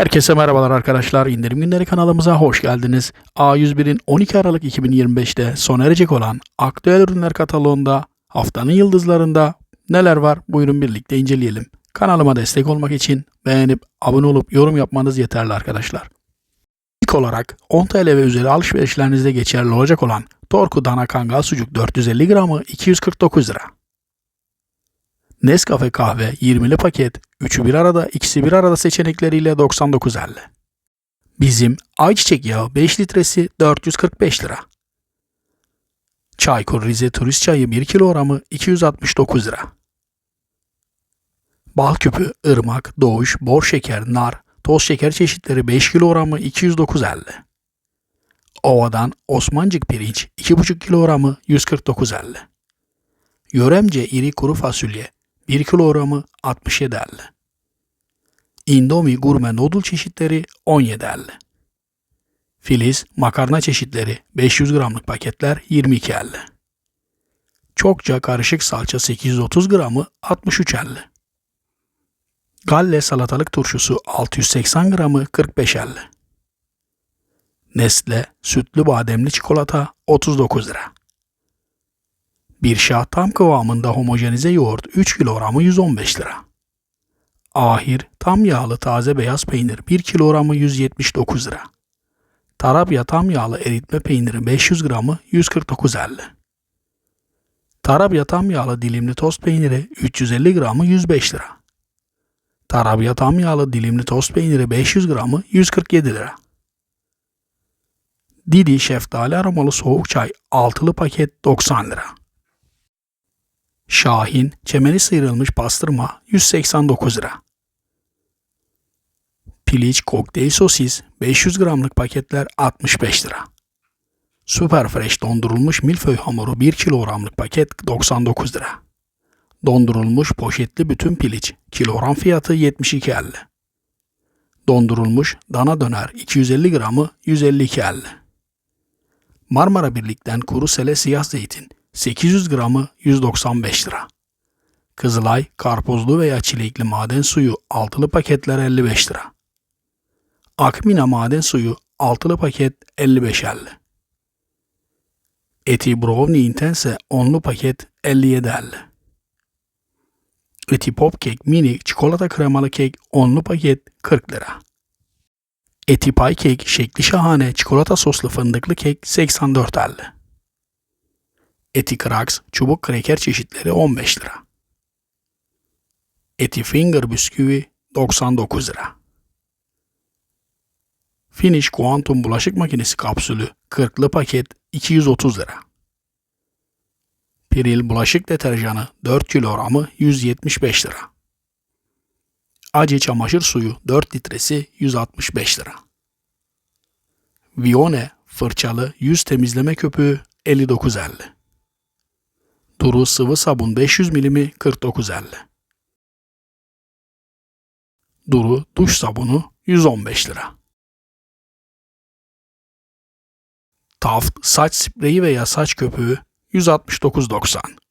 Herkese merhabalar arkadaşlar. İndirim Günleri kanalımıza hoş geldiniz. A101'in 12 Aralık 2025'te sona erecek olan aktüel ürünler kataloğunda haftanın yıldızlarında neler var buyurun birlikte inceleyelim. Kanalıma destek olmak için beğenip abone olup yorum yapmanız yeterli arkadaşlar. İlk olarak 10 TL ve üzeri alışverişlerinizde geçerli olacak olan Torku Dana Kangal Sucuk 450 gramı 249 lira. Nescafe kahve 20'li paket 3'ü bir arada ikisi bir arada seçenekleriyle 99.50. Bizim ayçiçek yağı 5 litresi 445 lira. Çaykur Rize turist çayı 1 kilogramı 269 lira. Bal küpü, ırmak, doğuş, bor şeker, nar, toz şeker çeşitleri 5 kilogramı 209.50. Ova'dan Osmancık pirinç 2,5 kilogramı 149.50. Yöremce iri kuru fasulye 1 kilogramı 67.50. Indomie gurme noodle çeşitleri 17.50. Filiz makarna çeşitleri 500 gramlık paketler 22.50. Çokça karışık salça 830 gramı 63.50. Galle salatalık turşusu 680 gramı 45.50. Nestle sütlü bademli çikolata 39 lira. Bir şah tam kıvamında homojenize yoğurt 3 kilogramı 115 lira. Ahir tam yağlı taze beyaz peynir 1 kilogramı 179 lira. Tarabya tam yağlı eritme peyniri 500 gramı 149.50. Tarabya tam yağlı dilimli tost peyniri 350 gramı 105 lira. Tarabya tam yağlı dilimli tost peyniri 500 gramı 147 lira. Didi şeftali aromalı soğuk çay altılı paket 90 lira. Şahin çemeni sıyrılmış pastırma 189 lira. Piliç kokteyl sosis 500 gramlık paketler 65 lira. Super Fresh dondurulmuş milföy hamuru 1 kilogramlık paket 99 lira. Dondurulmuş poşetli bütün piliç kilogram fiyatı 72.50. Dondurulmuş dana döner 250 gramı 152.50. Marmara Birlik'ten kuru sele siyah zeytin 800 gramı 195 lira. Kızılay, karpuzlu veya çilekli maden suyu altılı paketler 55 lira. Akmina maden suyu altılı paket 55.50. Eti Brownie Intense onlu paket 57.50. Eti Pop Cake mini çikolata kremalı kek onlu paket 40 lira. Eti Pie Cake şekli şahane çikolata soslu fındıklı kek 84.50. Eti Kraks çubuk kreker çeşitleri 15 lira. Eti Finger bisküvi 99 lira. Finish Quantum bulaşık makinesi kapsülü 40'lı paket 230 lira. Piril bulaşık deterjanı 4 kilogramı 175 lira. Acı çamaşır suyu 4 litresi 165 lira. Vione fırçalı yüz temizleme köpüğü 59.50. Duru sıvı sabun 500 milimi 49.50. Duru duş sabunu 115 lira. Taft saç spreyi veya saç köpüğü 169.90.